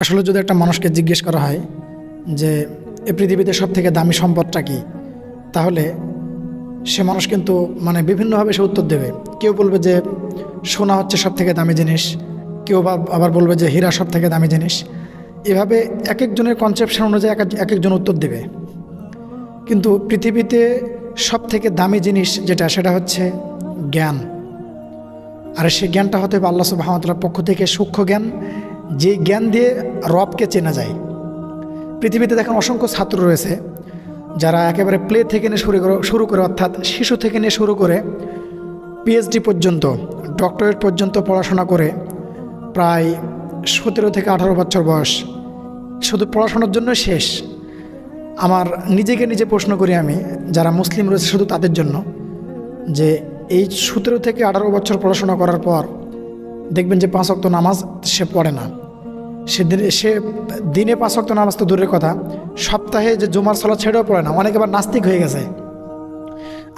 আসলে যদি একটা মানুষকে জিজ্ঞেস করা হয় যে, এ পৃথিবীতে সব থেকে দামি সম্পদটা কি? তাহলে সে মানুষ কিন্তু মানে বিভিন্নভাবে সে উত্তর দেবে। কেউ বলবে যে, সোনা হচ্ছে সব থেকে দামি জিনিস। কেউ বা, আবার বলবে যে, হীরা সব থেকে দামি জিনিস। এভাবে এক একজনের কনসেপশন অনুযায়ী এক এক- এক একজন উত্তর দেবে। কিন্তু পৃথিবীতে সব থেকে দামি জিনিস যেটা, সেটা হচ্ছে জ্ঞান। আর সেই জ্ঞানটা হতে হবে আল্লাহ সুবাহতালার পক্ষ থেকে সূক্ষ্ম জ্ঞান। যে জ্ঞান দিয়ে রবকে চেনা যায়। পৃথিবীতে দেখেন অসংখ্য ছাত্র রয়েছে, যারা একেবারে প্লে থেকে নিয়ে শুরু করে শুরু করে, অর্থাৎ শিশু থেকে নিয়ে শুরু করে পিএইচডি পর্যন্ত ডক্টরেট পর্যন্ত পড়াশোনা করে প্রায় সতেরো থেকে আঠারো বছর বয়স। শুধু পড়াশোনার জন্য শেষ। আমার নিজেকে নিজে প্রশ্ন করি আমি, যারা মুসলিম রয়েছে শুধু তাদের জন্য, যে এই সতেরো থেকে আঠারো বছর পড়াশোনা করার পর দেখবেন যে পাঁচ অক্ত নামাজ সে পড়ে না। সে দিনে সে দিনে পাঁচ অক্ত নামাজ তো দূরের কথা। সপ্তাহে যে জুমার সলা ছেড়েও পড়ে না। অনেক আবার নাস্তিক হয়ে গেছে।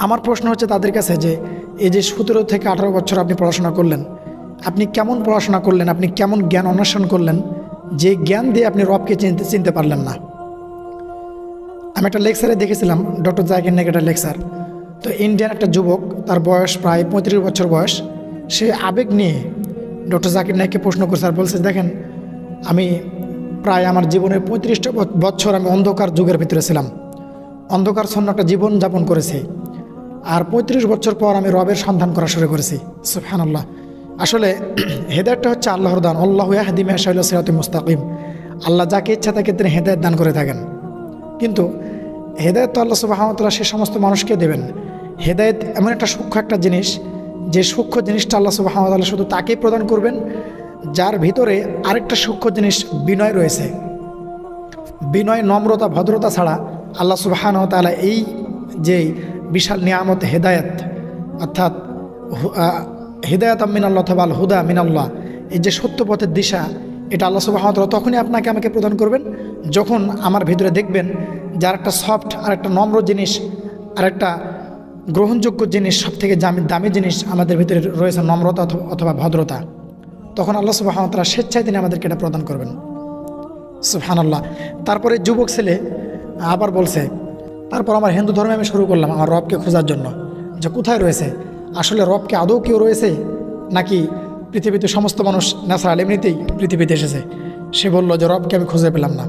আমার প্রশ্ন হচ্ছে তাদের কাছে যে, এই যে সতেরো থেকে আঠারো বছর আপনি পড়াশোনা করলেন, আপনি কেমন পড়াশোনা করলেন, আপনি কেমন জ্ঞান অন্বেষণ করলেন, যে জ্ঞান দিয়ে আপনি রবকে চিনতে চিনতে পারলেন না? আমি একটা লেকচারে দেখেছিলাম, ডক্টর জাকির নাকি একটা লেকচার। তো ইন্ডিয়ান একটা যুবক, তার বয়স প্রায় পঁয়ত্রিশ বছর বয়স, সে আবেগ নিয়ে ডক্টর জাকির নাইককে প্রশ্ন করছে। আর বলছে, দেখেন আমি প্রায় আমার জীবনের পঁয়ত্রিশটা বছর আমি অন্ধকার যুগের ভিতরে ছিলাম। অন্ধকার ছন্ন একটা জীবন যাপন করেছি। আর পঁয়ত্রিশ বছর পর আমি রবের সন্ধান করা শুরু করেছি। সুফহানাল্লাহ আসলে হেদায়তটা হচ্ছে আল্লাহর দান। আল্লাহ হাদিমে শাহিল সিরাত মুস্তাকিম। আল্লাহ যাকে ইচ্ছা তাকে তিনি হেদায়ত দান করে থাকেন। কিন্তু হেদায়ত আল্লাহ সুবাহতাল্লাহ সে সমস্ত মানুষকে দেবেন। হেদায়ত এমন একটা সূক্ষ্ম একটা জিনিস, যে সূক্ষ্ম জিনিসটা আল্লাহ সুবাহতাল্লাহ শুধু তাকেই প্রদান করবেন যার ভিতরে আরেকটা সূক্ষ্ম জিনিস বিনয় রয়েছে। বিনয়, নম্রতা, ভদ্রতা ছাড়া আল্লাহ সুবাহান তালা এই যে বিশাল নিয়ামত, হেদায়ত, অর্থাৎ হেদায়ত মিনাল্লাহ অথবা আল হুদা মিনাল্লাহ, এই যে সত্য পথের দিশা, এটা আল্লাহ সুবাহতাল্লাহ তখনই আপনাকে আমাকে প্রদান করবেন, যখন আমার ভিতরে দেখবেন যার একটা সফট আর একটা নম্র জিনিস আর একটা গ্রহণযোগ্য জিনিস সব থেকে দামি দামি জিনিস আমাদের ভিতরে রয়েছে, নম্রতা অথবা ভদ্রতা। তখন আল্লাহ সুবাহতাল্লাহ স্বেচ্ছায় তিনি আমাদেরকে এটা প্রদান করবেন। সুফহানাল্লাহ তারপরে যুবক ছেলে আবার বলছে, তারপর আমার হিন্দু ধর্মে আমি শুরু করলাম আমার রবকে খোঁজার জন্য। যে কোথায় রয়েছে? আসলে রবকে আদৌ কেউ রয়েছে? নাকি পৃথিবীতে সমস্ত মানুষ ন্যাচারাল এমনিতেই পৃথিবীতে এসেছে? সে বলল যে রবকে আমি খুঁজে পেলাম না।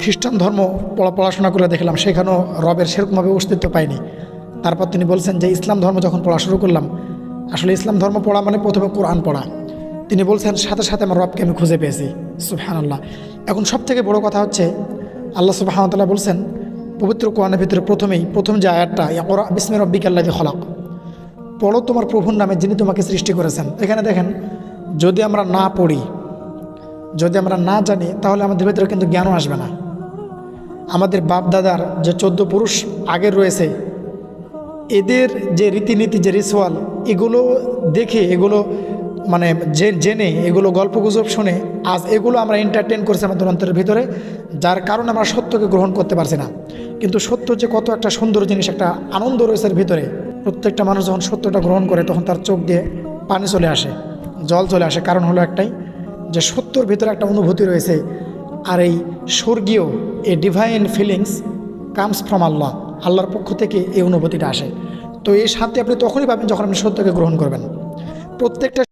খ্রিস্টান ধর্ম পড়া পড়াশোনা করে দেখলাম, সেখানেও রবের সেরকমভাবে অস্তিত্ব পাইনি তারপর তিনি বলছেন যে ইসলাম ধর্ম যখন পড়া শুরু করলাম, আসলে ইসলাম ধর্ম পড়া মানে প্রথমে কোরআন পড়া। তিনি বলছেন, সাথে সাথে আমার রবকে আমি খুঁজে পেয়েছি। সুবহান আল্লাহ এখন সব থেকে বড় কথা হচ্ছে, আল্লাহ সুবাহামতাল্লাহ বলছেন, পবিত্র কোরআনের ভিতরে প্রথমেই, প্রথম যে আয়াতটা ওরা বিসমের রব্বিক আল্লাহ খলাক। পড়ো তোমার প্রভুর নামে যিনি তোমাকে সৃষ্টি করেছেন। এখানে দেখেন, যদি আমরা না পড়ি, যদি আমরা না জানি, তাহলে আমাদের ভিতরে কিন্তু জ্ঞানও আসবে না। আমাদের বাপ দাদার যে চোদ্দ পুরুষ আগের রয়েছে, এদের যে রীতিনীতি, যে রিচুয়াল এগুলো দেখে, এগুলো মানে জেনে এগুলো গল্প গুজব শুনে আজ এগুলো আমরা এন্টারটেন করছি আমাদের অন্তরের ভিতরে, যার কারণে আমরা সত্যকে গ্রহণ করতে পারছি না। কিন্তু সত্য যে কত একটা সুন্দর জিনিস, একটা আনন্দ রয়েছে এর ভিতরে। প্রত্যেকটা মানুষ যখন সত্যটা গ্রহণ করে, তখন তার চোখ দিয়ে পানি চলে আসে, জল চলে আসে। কারণ হলো একটাই যে সত্যর ভিতরে একটা অনুভূতি রয়েছে, আর এই স্বর্গীয় এই divine feelings comes from Allah. আল্লাহর পক্ষ থেকে এই অনুভূতিটা আসে। তো এই শান্তি আপনি তখনই পাবেন যখন আপনি সত্যকে গ্রহণ করবেন। প্রত্যেকটা